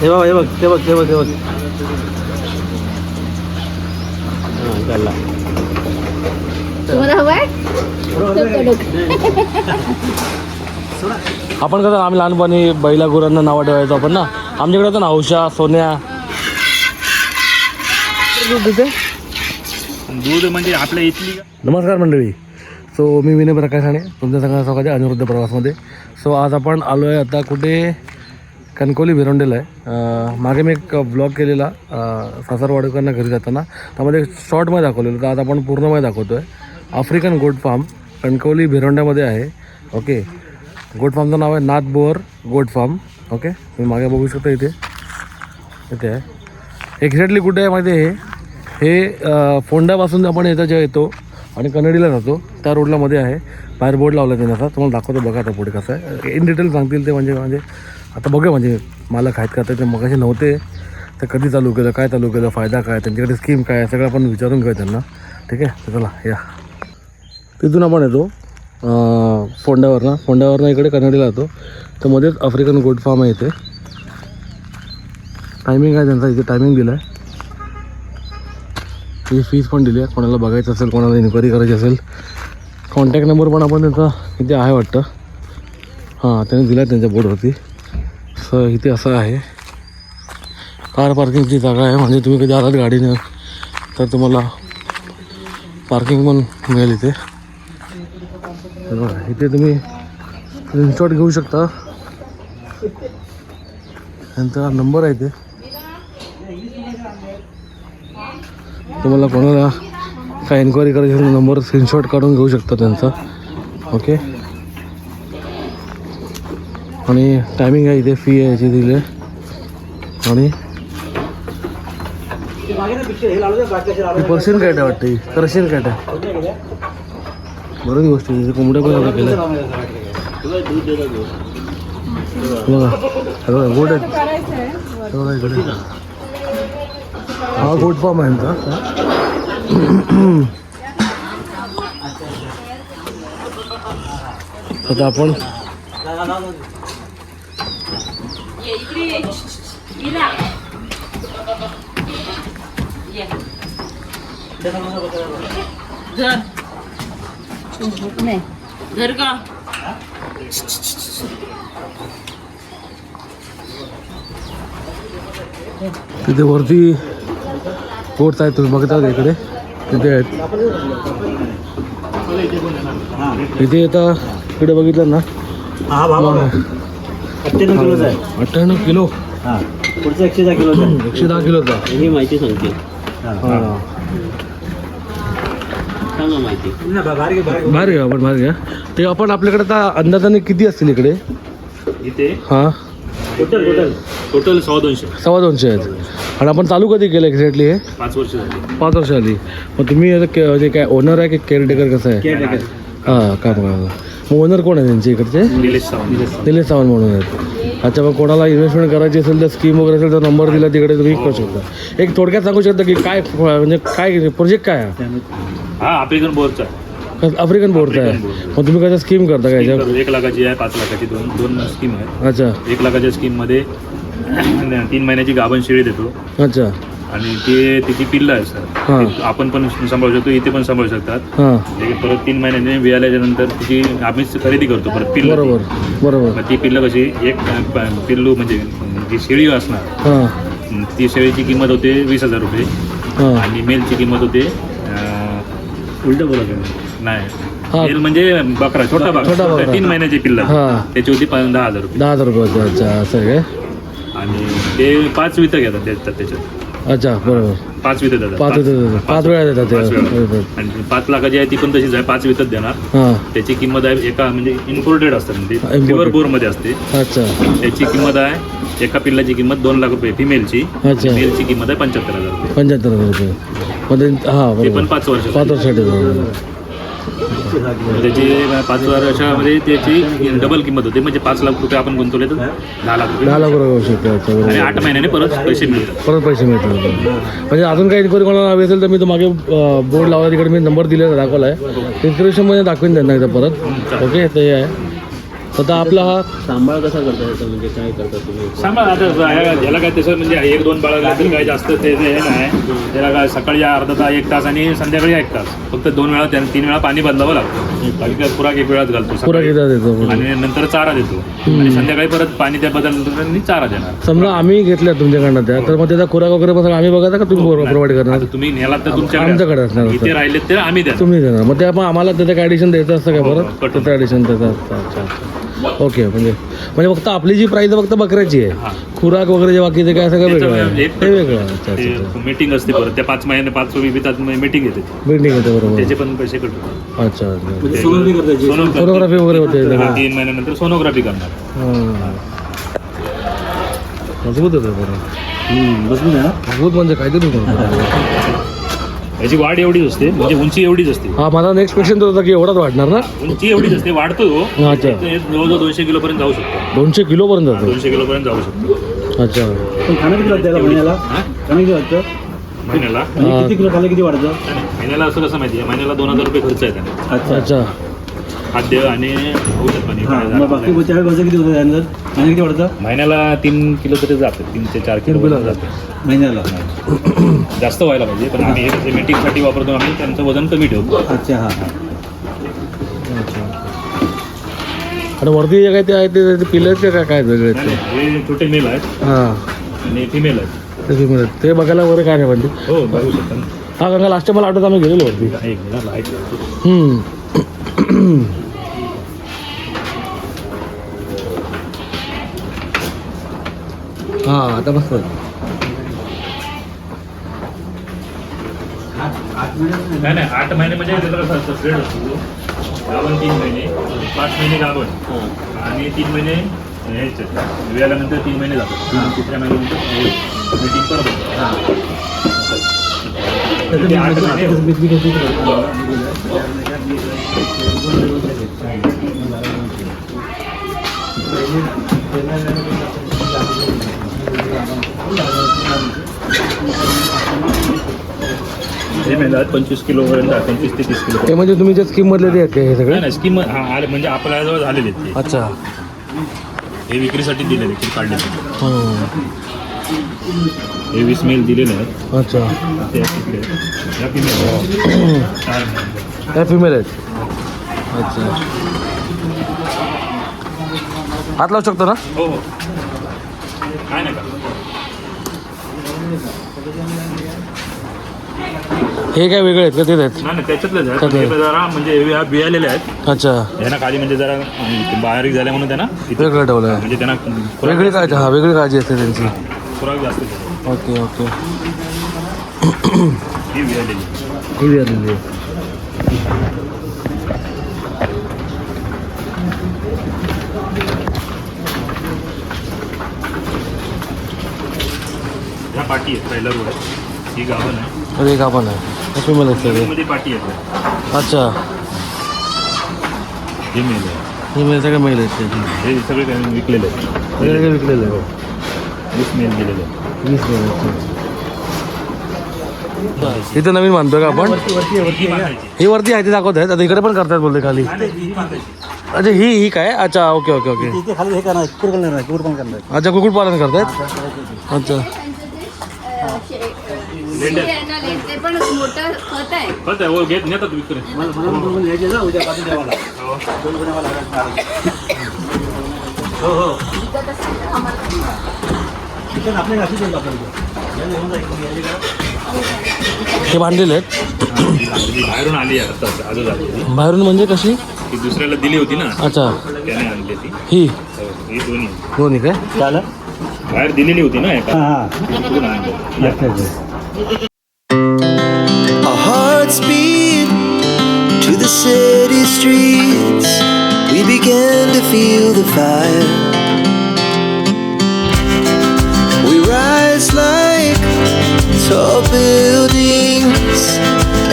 हे बघ हे बघ ते बघ ते बघ ते बघ. काढला आपण कसं आम्ही लहानपणी बैला गुरांना नावं ठेवायचो आपण ना. आमच्याकडे होतं ना औषा सोन्या. दूध म्हणजे आपल्या इथली नमस्कार मंडळी. सो मी विनय प्रकाश आणि तुमच्या सगळ्या स्वागत आहे अनिरुद्ध प्रवासमध्ये. सो आज आपण आलो आहे आता कुठे? कणकोली भिरोंडेला आहे. मागे मी एक ब्लॉग केलेला अं, सासरवाडकरांना घरी जाताना. त्यामध्ये शॉर्टमध्ये दाखवलेलं तर आता आपण पूर्णमध्ये दाखवतो आहे आफ्रिकन गोट फार्म कणकवली भिरोंड्यामध्ये आहे. ओके. गोट फार्मचं नाव आहे Nath Boer goat farm. Okay. तुम्ही मागे बघू शकता इथे. इथे आहे. एक्झॅक्टली कुठे आहे माहिती आहे हे? हे फोंड्यापासून आपण येता जे येतो आणि कनडीला जातो त्या रोडला मध्ये आहे. बाहेर बोर्ड लावला त्यांनी असा. तुम्हाला दाखवतो बघा आता पुढे कसं आहे. इन डिटेल सांगतील ते म्हणजे म्हणजे आता बघूया म्हणजे मालक आहेत का ते मगाशी नव्हते. तर कधी चालू केलं काय चालू केलं फायदा काय त्यांच्याकडे स्कीम काय आहे सगळं आपण विचारून घेऊ त्यांना. ठीक आहे? तर चला या. तिथून आपण येतो. फोंड्यावरनं. फोंड्यावरनं इकडे कन्नडीला येतो. तर मध्येच आफ्रिकन गोट फार्म आहे इथे. टायमिंग आहे त्यांचा इथे टायमिंग दिला आहे त्याची फीस पण दिली आहे कोणाला बघायचं असेल कोणाला इन्क्वायरी करायची असेल. कॉन्टॅक्ट नंबर पण आपण त्यांचा इथे आहे वाटतं. हां त्यांनी दिला आहे त्यांच्या बोर्डवरती असं इथे असं आहे. कार पार्किंगची जागा आहे. म्हणजे तुम्ही कधी आलात गाडीनं तर तुम्हाला पार्किंग पण मिळेल इथे. इथे तुम्ही स्क्रीनशॉट घेऊ शकता. त्यांचा नंबर आहे इथे. तुम्हाला कोणाला काय एन्क्वायरी करायची नंबर स्क्रीनशॉट काढून घेऊ शकता त्यांचा. ओके आणि टायमिंग आहे इथे फी आहे याची दिली आहे आणि पर्शियन काय आहे वाटते ही. काय आहे बरोबर गोष्ट कोंबड्या पण एवढं केलं बघा बघा आहेत. बघा इकडे. हा गोट फार्म आहे आमचा. आता आपण नाही घर का? तिथे वरती कोट्स आहेत तुम्ही बघता का इकडे? तिथे आहेत. इथे आता इकडे बघितलं ना? हा अठ्ठ्याण्णव किलोचा आहे. अठ्ठ्याण्णव किलो? हा. पुढचा एकशे दहा आहे एकशे दहा किलोचा ही माहिती सांगते. हां. सांगा माहिती. बाहेर घ्या आपण बाहेर घ्या ते आपण आपल्याकडे आता अंदाजाने किती असतील इकडे? इथे? हां. टोटल टोटल टोटल सव्वा दोनशे. सव्वा दोनशे आहेत. आणि आपण चालू कधी केलं एक्झॅक्टली हे? पाच वर्ष झाली. पाच वर्ष आधी मग तुम्ही आता के- म्हणजे काय ओनर आहे की केअरटेकर कसं आहे? हां काम करायला मग ओनर कोण आहे त्यांचे इकडचे? निलेश सावंत. निलेश सावंत म्हणून आहेत. अच्छा मग कोणाला इन्व्हेस्टमेंट करायची असेल तर स्कीम वगैरे असेल तर नंबर दिला तिकडे तुम्ही करू शकता. एक थोडक्यात सांगू शकता की काय म्हणजे काय प्रोजेक्ट काय आहे? हा आफ्रिकन बोरचा आफ्रिकन बोर्डचा आहे. मग तुम्ही कसं स्कीम करता काय एक लाखाची आहे पाच लाखाची दोन दोन स्कीम आहे. अच्छा. एक लाखाच्या स्कीममध्ये तीन महिन्याची गाभण शेळी देतो. अच्छा. आणि ते तिची पिल्लं आहे. सर. आपण पण सांभाळू शकतो इथे पण सांभाळू शकतात. हां. ते परत तीन महिन्याने विळाल्याच्या नंतर तिची आम्हीच खरेदी करतो परत पिल्लं. बरोबर बरोबर. मग ती पिल्लं कशी एक प- पिल्लू म्हणजे जी शेळी असणार हां. ती शेळीची किंमत होते वीस हजार रुपये. हां. आणि मेलची किंमत होते उलट बोला नाही. हा. मेल म्हणजे बकरा छोटा बकरा छोटा बकरा. तीन महिन्याची पिल्लं. हा. त्याची होती दहा हजार रुपये. दहा हजार रुपये अच्छा असं आहे काय? आणि ते पाच वितं घेतात देतात त्याच्यात. अच्छा बरोबर. पाच वितं देतात. पाच देतात. पाच वेळा देतात ते. पाच वेळा. बरोबर. आणि पाच लाखाची आहे ती पण तशीच आहे. पाच वितच देणार. हां. त्याची किंमत आहे एका म्हणजे इम्पोर्टेड असतात म्हणजे imported. प्युअर बोरमध्ये असते. अच्छा. त्याची किंमत आहे एका पिल्लाची किंमत दोन लाख रुपये फिमेलची अच्छा. मेलची किंमत आहे पंच्याहत्तर हजार रुपये. पंच्याहत्तर हजार रुपये. मग ते हां ते पण पाच वर्ष पाच वर्षासाठी. बरोबर. त्याची पाच वर्षामध्ये त्याची डबल किंमत होते. म्हणजे पाच लाख रुपये आपण गुंतवले तर दहा लाख रुपये. दहा लाख रुपये होऊ आणि आठ महिन्याने परत पैसे मिळतात. परत पैसे मिळतात. म्हणजे अजून काही इन्क्वायरी कोणाला हवी असेल तर मी तो मागे बोर्ड लावला तिकडे मी नंबर दिलेला दाखवला आहे इन्स्क्रिप्शनमध्ये दाखवेन त्यांना एकदा परत. ओके ते आहे. आता आपला हा सांभाळ कसा करता याचा म्हणजे काय करता तुम्ही? सांभाळ आता ह्या- याला काय तसं म्हणजे एक दोन बाळगला तर काय जास्त ते हे नाही. त्याला काय सकाळी अर्धा तास एक तास आणि संध्याकाळी एक तास. फक्त दोन वेळा त्या- तीन वेळा पाणी बदलावं लागतं. बाकी काय खुराक एक वेळाच घालतो पुरा सकाळी. घेता देतो. आणि नंतर चारा देतो. आणि संध्याकाळी परत पाणी त्या बदलल्यानंतर आणि चारा देणार. समजा आम्ही घेतल्या तुमच्याकडनं त्या तर मग त्याचा खुराक वगैरे पण आम्ही बघायचा का तुम्ही प्रोव्हाइड करणार? आता तुम्ही नेला तर आमच्याकडे असणार. इथे राहिले तर आम्ही द्या तुम्ही देणार. मग ते आपण आम्हाला त्याचं काय ॲडिशन द्यायचं असतं का हो, बरं कटून. त्याचं ॲडिशन त्याचं असतं. अच्छा अच्छा. ओके म्हणजे म्हणजे फक्त आपली जी प्राईस फक्त बकऱ्याची हा. आहे खुराक वगैरे जे बाकी ते काय सगळं वेगळं आहे. ते वेगळं आहे. अच्छा अच्छा मीटिंग असते परत त्या पाच महिने पाच मीटिंग येते बिल्डिंग येते बरोबर. त्याचे पण पैसे कटू अच्छा अच्छा. सोनोग्राफी सोनोग्राफी वगैरे होते हा, तीन महिन्यानंतर सोनोग्राफी करणार. हां. मजबूत होतं बरं बसून ना. मजबूत म्हणजे काहीतरी होतं. याची वाढ एवढीच असते म्हणजे उंची एवढीच असते. हा माझा नेक्स्ट क्वेश्चन तो होता की एवढाच वाढणार ना? उंची एवढीच असते वाढतो तो अच्छा. ते जवळजवळ दोनशे किलो पर्यंत जाऊ शकतो. दोनशे किलो पर्यंत जातो? दोनशे किलो पर्यंत जाऊ शकतो. अच्छा. पण खाणं किती वाटतं त्याला महिन्याला? हा? खाणं किती वाटतं महिन्याला? किती किलो खाल्लं किती वाढतं? महिन्याला असं कसं माहिती आहे महिन्याला दोन हजार रुपये खर्च आहे त्यांना. अच्छा. अच्छा. खाद्य आणि औषध पाणी हां मग बाकी महिन्याला चार खर्च किती होतं त्यानंतर? महिन्याला किती वाढतं तीन किलो तरी जाते. तीन ते चार किलो पर्यंत जाते. महिन्याला. जास्त व्हायला पाहिजे पण आम्ही हे मीटिंगसाठी वापरतो आम्ही त्यांचं वजन कमी ठेवतो. अच्छा हां अच्छा. आणि वरती जे काय ते आहे ते ते पिले आहेत का काय काय वेगळे आहेत नाही, हे छोटे मेल आहेत. हां. आणि फिमेल आहेत. ते female आहेत. ते बघायला वगैरे काय नाही पण हो बघू शकता ना. हा गंगा लास्ट मला आठवत आम्ही गेलेलो वरती. एक मिनिट लाइट हम्म. हा आता मस्त नाही नाही आठ महिने म्हणजे त्याला कसं असतं पिरियड असतो गाभण तीन महिने पाच महिने गाभण. आणि तीन महिने ह्याचे. विवाहानंतर तीन महिने जातात तिसऱ्या महिन्यानंतर मीटिंग परत होतं. आठ महिने. हे मिळतात पंचवीस किलो पर्यंत पंचवीस ते तीस किलो ते म्हणजे तुम्ही जे स्कीम मधले ते आहेत का हे सगळे? नाही नाही स्कीम हा आले म्हणजे आपल्याजवळ झालेले आहेत अच्छा. हे विक्रीसाठी दिलेले ते काढलेले हम्म. हे वीस मेल दिलेले आहेत. अच्छा. ते या. चार. त्या फिमेल आहेत. अच्छा. हात लावू शकतो ना? हो हो. काय नाही हे काय वेगळे आहेत का तेच आहेत नाही नाही त्याच्यातलेच आहेत. त्यातले. हे जरा म्हणजे हे ह्या बियालेले आहेत. अच्छा. ह्यांना खाली म्हणजे जरा बारीक झाल्या म्हणून त्यांना इथे- वेगळं ठेवलं आहे. म्हणजे त्यांना खुराक वेगळी काळजी हा वेगळी काळजी असते त्यांची. खुराक जास्त देतो. Okay okay. ही बियालेली. ही विचारलेली आहे. ह्या पाठी आहेत पहिला रोड आहे ही गाभण आहे. अरे एक आपण आहे. हे सगळे. मध्ये पाठी आहेत. अच्छा. हे मेल आहे. हे मेल सगळे मेल आहेत. त्याची हे सगळे काही विकलेले आहेत. सगळे विकलेले आहे वीस मेल दिलेले आहेत. वीस मेल इथे नवीन बांधतोय का आपण? ही. ही वरती आहे ती दाखवत आहेत. आता इकडे पण करतायत बोलते खाली. ही. अच्छा ही ही काय? अच्छा ओके ओके ओके. इथे खाली हे करणार कुकुर करणार आहे कुकुर पण करणार. अच्छा कुक्कुटपालन करतायत? अच्छा. हो. हो. हो आपल्या हे बांधलेले आहेत. बाहेरून आली आहे आता आजच आली ती. बाहेरून म्हणजे कशी? ती दुसऱ्याला दिली होती ना. अच्छा. त्याने आणली ती ही? हो, ही दोन्ही. दोन्ही काय? चालेल बाहेर दिलेली होती ना एका. हां हां. तिकडून आणली. अच्छा अच्छा Our hearts beat to the city streets. We began to feel the fire.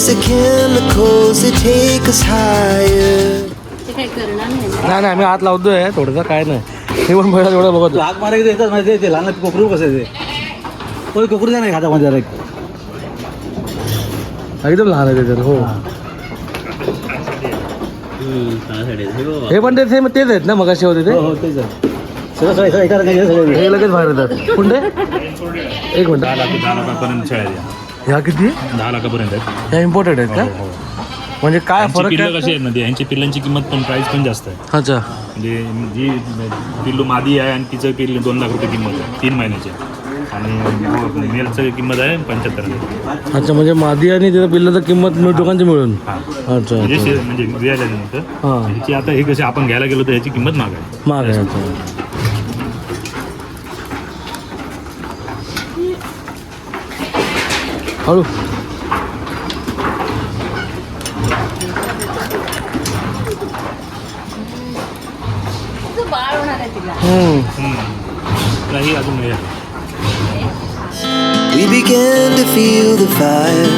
As the chemicals they take us higher. ते काही करणार नाही. ना. नाही नाही आम्ही हात लावतोय थोडंसं काय नाही. हे पण बघत तू हाक मारायचं येतात माहिती आहे ते? लहान कोकरू कसं आहे ते? कोणी कोकरू नाही हातामध्ये जरा एकदम लहान आहे ते तर हो. हे पण ते सेम तेच आहेत ना मगाशी होते ते? हो हो तेच आहे सगळं सगळं सगळं एका रंगाचे सगळे. हे लगेच बाहेर येतात. कोणते एक मिनिट. दहा लाख दहा लाखापर्यंत शेळ्या द्या ह्या किती? दहा लाखापर्यंत आहेत. ह्या इम्पोर्टेड आहेत का? हो, हो. म्हणजे काय यांची फरक पिल्लं काय कशी आहेत ना ती यांची पिल्लांची किंमत पण प्राइस पण जास्त आहे. अच्छा. म्हणजे जी पिल्लू मादी आहे आणि तिचं पिल्लू दोन लाख रुपये किंमत आहे. तीन महिन्याची आणि मेलचं किंमत आहे पंच्याहत्तर हजार. अच्छा म्हणजे मादी आणि तिथं पिल्लाचं किंमत दोघांची मिळून. हा. अच्छा म्हणजे. शे- म्हणजे हां. ह्याची आता हे कशी आपण घ्यायला गेलो तर ह्याची किंमत महाग आहे. महाग आहे अच्छा. मिळेल We began to feel the fire.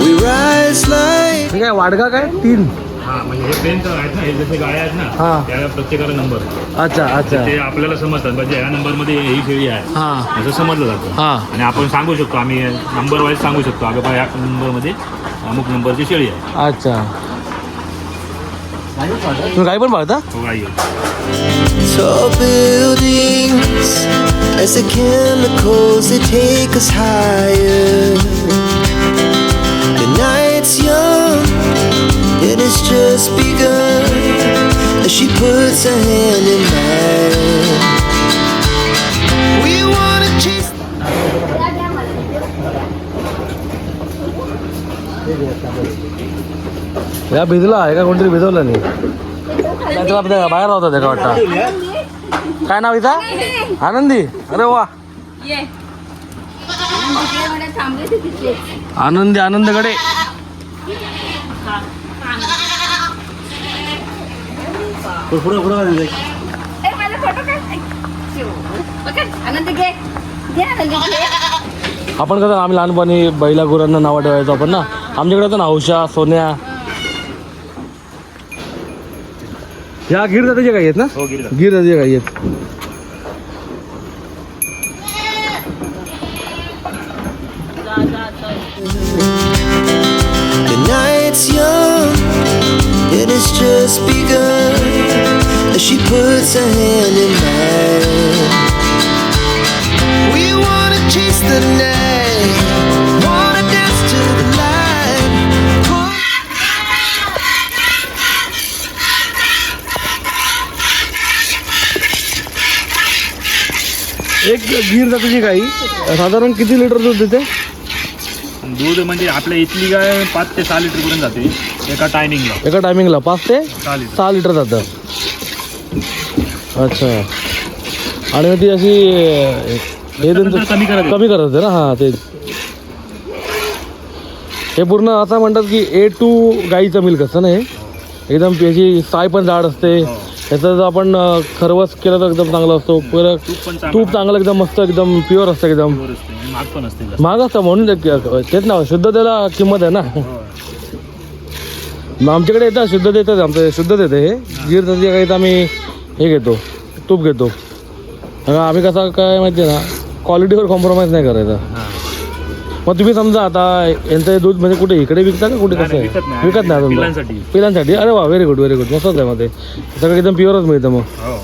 We rise like हे काय वाडगा काय तीन हा म्हणजे हे पेन तर आहेत ना हे जसे गाड्या आहेत हा. ना त्या प्रत्येकाला नंबर अच्छा अच्छा. ते आपल्याला समजतात म्हणजे ह्या नंबरमध्ये ही शेळी आहे. हां. असं समजलं जातं. हां. आणि आपण सांगू शकतो आम्ही नंबर वाईज सांगू शकतो. अगं बा या नंबरमध्ये अमुक नंबरची शेळी आहे. अच्छा. तुम्ही काही पण पाहता हो गाई आहे. tall buildings as the chemicals they take us higher. The night's young, has just begun. As she puts her hand in mine. We wanna chase. या भिजला आहे का? कोणतरी भिजवलं नाही. त्याच्या आपल्या बाहेर होता त्याचा वाटतं? काय नाव इथं? आनंदी. अरे वा. आनंदी आनंदकडे. पुढं पुढं पुढं ए माझा फोटो काढ. ऐ, शिव. पकड आनंद घे. घे आनंद घे. आपण कसं आम्ही लहानपणी बैला गुरांना नावं ठेवायचो आपण ना? आमच्याकडे होतं ना हौशा सोन्या. या गिर काही आहेत ना? हो गिरी गिर जातीचे काही आहेत. गिर जातीची गाई. साधारण किती लिटर दूध देते? दूध म्हणजे आपल्या इथली गाय पाच ते सहा लिटर पर्यंत जाते. एका टायमिंगला एका टायमिंगला पाच ते सहा लिटर. सहा लिटर जातं. अच्छा. आणि मग ती अशी हे त्यांचं कमी करत कमी करत होते ना? हां ते हे पूर्ण असं म्हणतात की ए टू गाईचं मिल्क असतं ना हे? एकदम त्याची साय पण जाड असते. त्याचं जर आपण खरवस केलं तर एकदम चांगलं असतो. परत तूप चांगलं एकदम मस्त एकदम प्युअर असतं एकदम. महाग पण असते. जास्त. महाग असतं म्हणून तेच ना शुद्धतेला किंमत आहे ना. मग आमच्याकडे येतात शुद्ध देतात आमचं शुद्ध देतं हे. गीर त्याच्या काही आम्ही हे घेतो तूप घेतो. आम्ही कसं काय माहिती आहे ना क्वालिटीवर कॉम्प्रोमाइज नाही करायचा. मग तुम्ही समजा आता यांचं हे दूध म्हणजे कुठे इकडे विकता का कुठे कसं आहे? विकत नाही. विकत नाही अजून. पिलांसाठी. अरे वा व्हेरी गुड व्हेरी गुड मस्तच आहे मग ते. सगळं एकदम प्युअरच मिळतं मग. हो.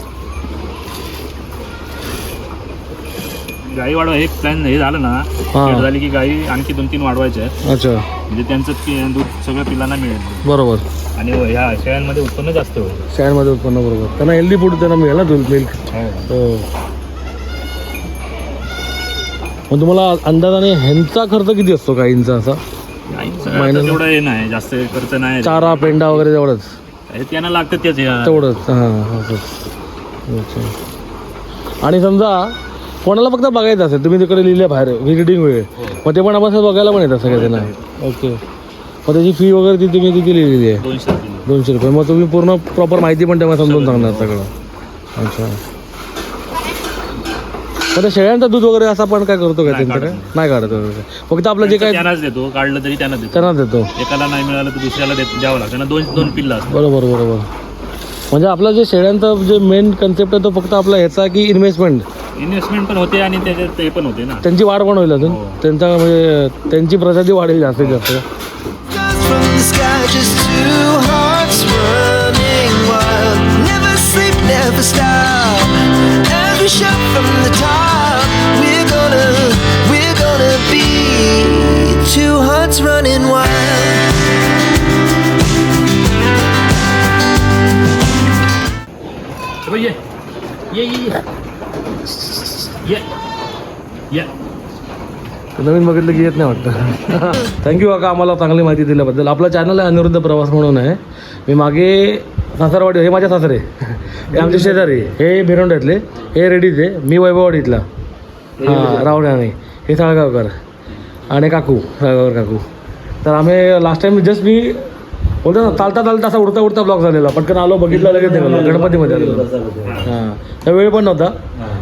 गाई वाढवा एक प्लॅन हे झालं ना हा. झाली की गाई आणखी दोन तीन वाढवायच्या आहेत. अच्छा. म्हणजे त्यांचं पि- दूध सगळं पिल्लांना मिळेल. बरोबर. आणि ह्या शेळ्यांमध्ये उत्पन्न जास्त होईल. शाळेमध्ये उत्पन्न बरोबर. त्यांना हेल्दी फूड त्यांना मिळेल ना दूध मिल्क हो. मग तुम्हाला अंदाजाने ह्यांचा खर्च किती असतो गाईंचा असा? तेवढं हे नाही जास्त खर्च नाही. चारा पेंडा वगैरे तेवढंच? हे त्यांना लागतं तेच तेवढंच हां असंच अच्छा. आणि समजा कोणाला फक्त बघायचं असेल तुम्ही तिकडे लिहिले बाहेर व्हिजिटिंग वेळ. मग ते पण आपण असं बघायला पण येतं सगळं त्यांना ओके. मग त्याची फी वगैरे ती तुम्ही किती लिहिलेली आहे? दोनशे किलो दोनशे रुपये. मग तुम्ही पूर्ण प्रॉपर माहिती पण तेव्हा समजून सांगणार सगळं. अच्छा. त्या शेळ्यांचं दूध वगैरे असं आपण काय करतो का नाही त्यांच्याकडे? नाही काढत वगैरे. फक्त आपलं जे काय त्यांनाच देतो काढलं तरी त्यांना देतो. त्यांना देतो. एकाला नाही मिळालं तर दुसऱ्याला देत द्यावं लागतं. दोन दोन पिल्लं असतात. बरोबर बरोबर. म्हणजे आपलं जे शेळ्यांचं जे मेन कन्सेप्ट आहे तो फक्त आपला ह्याचा की इन्व्हेस्टमेंट इन्व्हेस्टमेंट पण होते आणि त्याच्यात ते पण होते ना. त्यांची वाढ पण होईल अजून. हो. त्यांचा म्हणजे त्यांची प्रजाती वाढेल जास्तीत जास्त. Just from the sky, just two hearts running wild. Never sleep, never stop. Shout from the top, we're gonna, we're gonna be two hearts running wild. ये ये ये ये ये ये नवीन बघितलं की येत नाही वाटतं. थँक्यू काका आम्हाला चांगली माहिती दिल्याबद्दल. आपला चॅनल आहे अनिरुद्ध प्रवास म्हणून आहे. मी मागे सासरवाडी हे माझ्या सासरे. हे आमचे शेजारी. हे भिरोंड्यातले हे रेडीचे मी वैभववाडीतला हां राहुल हे साळगावकर. आणि काकू साळगावकर काकू. तर आम्ही लास्ट टाइम जस्ट मी बोलतो ना चालता चालता असा उडता उडता ब्लॉक झालेला. पटकन आलो बघितलं लगेच निघालो. गणपतीमध्ये आलेलो हां. त्या वेळ पण नव्हता.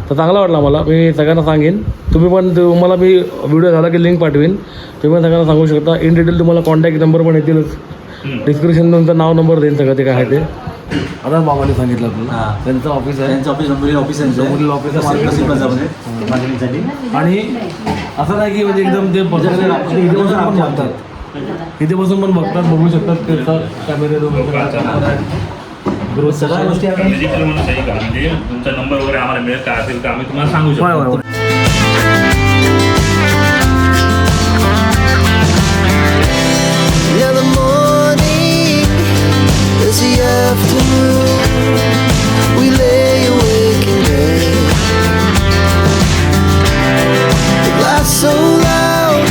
तर चांगला वाटला मला. मी सगळ्यांना सांगेन. तुम्ही पण तुम्हाला मी व्हिडिओ झाला की लिंक पाठवेन. तुम्ही सगळ्यांना सांगू शकता. इन डिटेल तुम्हाला कॉन्टॅक्ट नंबर पण येतीलच. डिस्क्रिप्शन तुमचं नाव नंबर देईन सगळं ते काय आहे ते. आता बाबांनी सांगितलं आपल्याला. त्यांचं ऑफिस आहे. त्यांचं ऑफिस डोंबिवली ऑफिस आहे. डोंबिवली ऑफिस आहे, पंजाबमध्ये मार्केटिंगसाठी आणि असं नाही की म्हणजे एकदम ते इथे बसून पण बघतात. इथे बसून पण बघतात बघू शकतात ते कॅमेरे सगळ्या गोष्टी आपण डिजिटल म्हणून काही का म्हणजे तुमचा नंबर वगैरे आम्हाला मिळेल काय असेल तर आम्ही तुम्हाला सांगू lazy afternoon. We lay awake in bed. The lasts so loud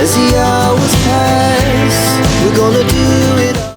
as the hours pass. We're gonna do it.